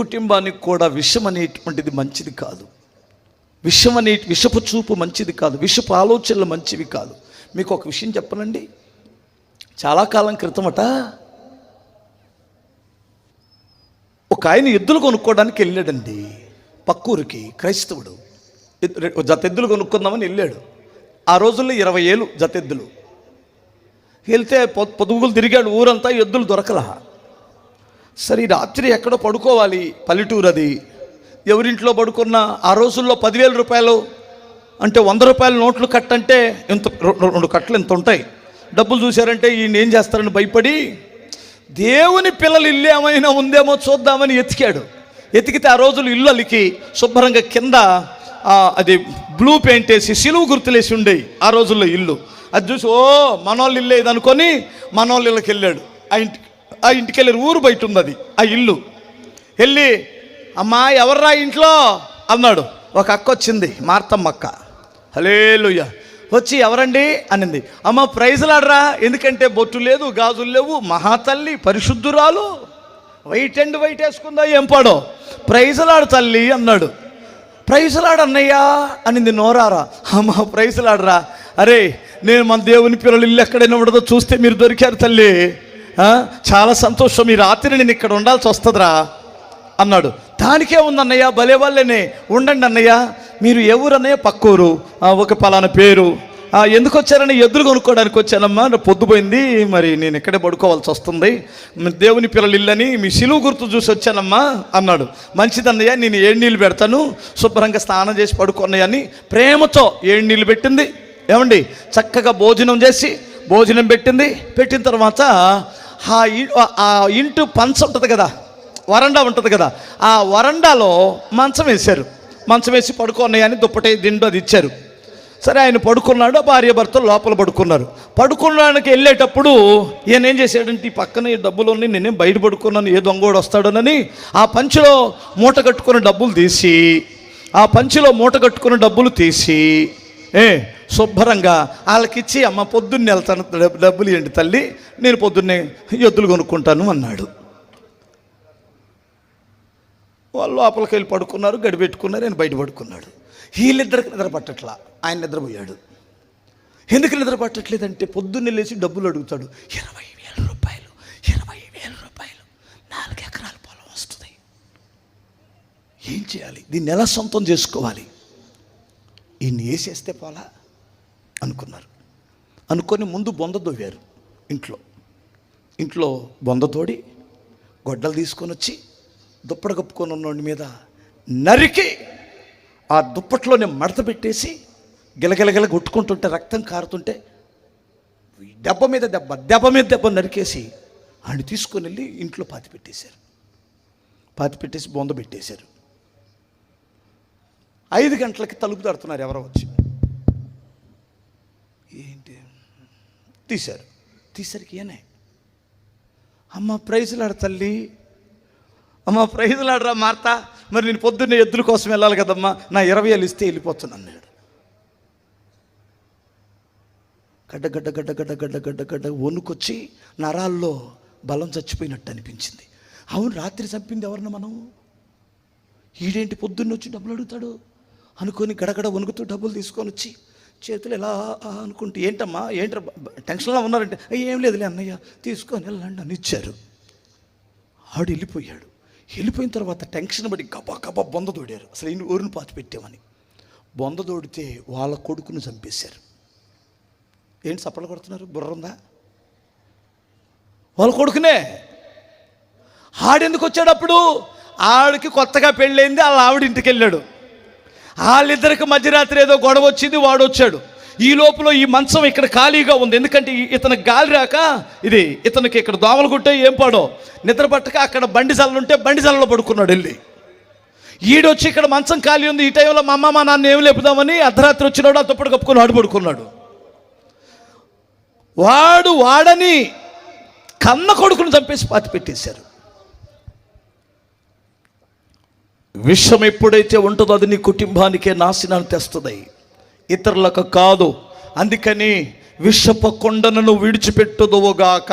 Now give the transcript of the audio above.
కుటుంబానికి కూడా విషం అనేటువంటిది మంచిది కాదు. విషం అనే విషపు చూపు మంచిది కాదు. విషపు ఆలోచనలు మంచివి కాదు. మీకు ఒక విషయం చెప్పనండి? చాలా కాలం క్రితమట ఒక ఆయన ఎద్దులు కొనుక్కోవడానికి వెళ్ళాడండి. పక్కూరికి క్రైస్తవుడు. జత ఎద్దులు కొనుక్కుందామని వెళ్ళాడు. ఆ రోజుల్లో ఇరవై ఏళ్ళు జత ఎద్దులు. వెళ్తే పొదుగులు తిరిగాడు. ఊరంతా ఎద్దులు దొరకలా. సరే రాత్రి ఎక్కడో పడుకోవాలి పల్లెటూరు అది ఎవరింట్లో పడుకున్నా ఆ రోజుల్లో పదివేల రూపాయలు అంటే వంద రూపాయల నోట్లు కట్టంటే ఇంత రెండు కట్టలు ఇంత ఉంటాయి? డబ్బులు చూశారంటే ఈయన ఏం చేస్తారని భయపడి దేవుని పిల్లలు ఇల్లు ఏమైనా ఉందేమో చూద్దామని ఎతికాడు. ఎతికితే ఆ రోజులు ఇల్లు అలికి శుభ్రంగా కింద అది బ్లూ పెయింట్ వేసి సిలువు గుర్తులేసి ఉండేవి ఆ రోజుల్లో ఇల్లు. అది చూసి ఓ మనోళ్ళు ఇల్లేదనుకొని అనుకొని మనోళ్ళ ఇళ్ళకి వెళ్ళాడు. ఆ ఇంటికి ఆ ఇంటికి వెళ్ళారు ఊరు బయట ఉంది అది ఆ ఇల్లు. వెళ్ళి అమ్మా ఎవర్రా ఇంట్లో? అన్నాడు. ఒక అక్క వచ్చింది మార్తమ్మ అక్క. హలేలుయ్య వచ్చి ఎవరండి? అనింది. అమ్మ ప్రైజులాడరా. ఎందుకంటే బొట్టు లేదు గాజులు లేవు మహాతల్లి పరిశుద్ధురాలు. వైట్ అండ్ వైట్ వేసుకుందా ఏం పాడో? ప్రైజులాడు తల్లి అన్నాడు. ప్రైజులాడు అన్నయ్యా అనింది నోరారా. అమ్మ ప్రైజులాడరా. అరే నేను మన దేవుని పిల్లలు ఇల్లు ఎక్కడైనా ఉండదో చూస్తే మీరు దొరికారు తల్లి. చాలా సంతోషం ఈ రాత్రి నేను ఇక్కడ ఉండాల్సి వస్తుందిరా అన్నాడు. దానికే ఉంది అన్నయ్య భలే వాళ్ళనే. ఉండండి అన్నయ్య మీరు ఎవరు అన్నయ్య పక్కూరు. ఒక పలానా పేరు. ఎందుకు వచ్చారని ఎదురు కొనుక్కోవడానికి వచ్చానమ్మా పొద్దుపోయింది మరి నేను ఇక్కడే పడుకోవాల్సి వస్తుంది. దేవుని పిల్లలు ఇల్లని మీ సిలువు గుర్తు చూసి వచ్చానమ్మా అన్నాడు. మంచిదన్నయ్య నేను ఏడు నీళ్ళు పెడతాను శుభ్రంగా స్నానం చేసి పడుకున్నాయని ప్రేమతో ఏడు నీళ్ళు పెట్టింది. ఏమండి? చక్కగా భోజనం చేసి భోజనం పెట్టింది. పెట్టిన తర్వాత ఆ ఆ పంచ ఉంటుంది కదా వరండా ఉంటుంది కదా ఆ వరండాలో మంచం వేశారు. మంచం వేసి పడుకున్నాయని దుప్పటే దిండు అది ఇచ్చారు. సరే ఆయన పడుకున్నాడు భార్య భర్త లోపల పడుకున్నారు. పడుకున్నానికి వెళ్ళేటప్పుడు ఈయన ఏం చేశాడంటే ఈ పక్కన ఈ డబ్బులు ఉన్నాయి నేనేం బయట పడుకున్నాను ఏ దొంగోడు వస్తాడనని ఆ పంచిలో మూట కట్టుకున్న డబ్బులు తీసి ఆ పంచిలో మూట కట్టుకున్న డబ్బులు తీసి ఏ శుభ్రంగా వాళ్ళకిచ్చి అమ్మ పొద్దున్నే వెళ్తాను డబ్బులు ఇవ్వండి తల్లి నేను పొద్దున్నే ఎద్దులు కొనుక్కుంటాను అన్నాడు. వాళ్ళు లోపలికి వెళ్ళి పడుకున్నారు గడి పెట్టుకున్నారు బయట పడుకున్నాడు. వీళ్ళిద్దరికి నిద్ర పట్టట్లా ఆయన నిద్రపోయాడు. ఎందుకు నిద్ర పట్టట్లేదంటే పొద్దున్నే లేచి డబ్బులు అడుగుతాడు ఇరవై వేల రూపాయలు ఇరవై వేల రూపాయలు నాలుగు ఎకరాల పొలం వస్తుంది. ఏం చేయాలి? దీన్ని ఎలా సొంతం చేసుకోవాలి? ఈయన్ని వేసేస్తే పోలా అనుకున్నారు. అనుకొని ముందు బొంద దోవారు ఇంట్లో. ఇంట్లో బొంద తోడి గొడ్డలు తీసుకొని వచ్చి దుప్పట కప్పుకొని ఉన్నోడి మీద నరికి ఆ దుప్పట్లోనే మడత పెట్టేసి గిలగిలగిల కొట్టుకుంటుంటే రక్తం కారుతుంటే దెబ్బ మీద దెబ్బ దెబ్బ మీద దెబ్బ నరికేసి ఆయన తీసుకొని వెళ్ళి ఇంట్లో పాతి పెట్టేశారు పాతి పెట్టేసి బొంద పెట్టేశారు. ఐదు గంటలకి తలుపు తడుతున్నారు ఎవరో వచ్చి. ఏంటి? తీశారు. తీసరికి ఏనే అమ్మ ప్రైజులాడు తల్లి. అమ్మ ప్రైజులాడరా మార్త. మరి నేను పొద్దున్నే ఎద్దుల కోసం వెళ్ళాలి కదమ్మా. నా ఇరవై వేలు ఇస్తే వెళ్ళిపోతున్నాను అన్నాడు. గడ్డ గడ్డ గడ్డ గడ్డ గడ్డ గడ్డ గడ్డ వణుకొచ్చి నరాల్లో బలం చచ్చిపోయినట్టు అనిపించింది. అవును రాత్రి చంపింది ఎవరిని మనం? ఈడేంటి పొద్దున్న వచ్చి డబ్బులు అడుగుతాడు? అనుకొని గడగడ వణుకుతూ డబ్బులు తీసుకొని వచ్చి చేతులు ఎలా అనుకుంటే ఏంటమ్మా ఏంట్రా టెన్షన్లో ఉన్నారంటే ఏం లేదులే అన్నయ్య తీసుకొని వెళ్ళండి అని ఇచ్చారు. ఆడు వెళ్ళిపోయాడు. వెళ్ళిపోయిన తర్వాత టెన్షన్ పడి గబా గబా బొంద తోడారు అసలు ఈయన ఊరిని పాతి పెట్టామని. బొంద తోడితే వాళ్ళ కొడుకును చంపేశారు. ఏంటి సప్పలు కొడుతున్నారు? బుర్ర ఉందా? వాళ్ళ కొడుకునే? ఆడెందుకు వచ్చాడు అప్పుడు? ఆడికి కొత్తగా పెళ్ళైంది వాళ్ళ ఆవిడ ఇంటికి వెళ్ళాడు. వాళ్ళిద్దరికి మధ్యరాత్రి ఏదో గొడవ వచ్చింది వాడు వచ్చాడు. ఈ లోపల ఈ మంచం ఇక్కడ ఖాళీగా ఉంది. ఎందుకంటే ఇతను ఇతనికి గాలి రాక ఇది ఇతనికి ఇక్కడ దోమలు కుట్టే ఏం పాడో. నిద్ర పట్టక అక్కడ బండి ఉంటే బండి జల్లలో పడుకున్నాడు వెళ్ళి. ఈడొచ్చి ఇక్కడ మంచం ఖాళీ ఉంది. ఈ టైంలో మా అమ్మ మా నాన్న ఏమి లేపుదామని అర్ధరాత్రి వచ్చినాడు. ఆ తప్పుడు కప్పుకొని ఆడు పడుకున్నాడు. వాడు వాడని కన్న కొడుకును చంపేసి పాతి పెట్టేశారు విషం ఎప్పుడైతే ఉంటుందో అది నీ కుటుంబానికే నాశనాన్ని తెస్తుంది. ఇతరులకు కాదు. అందుకని విషప కొండను విడిచిపెట్టుదువుగాక.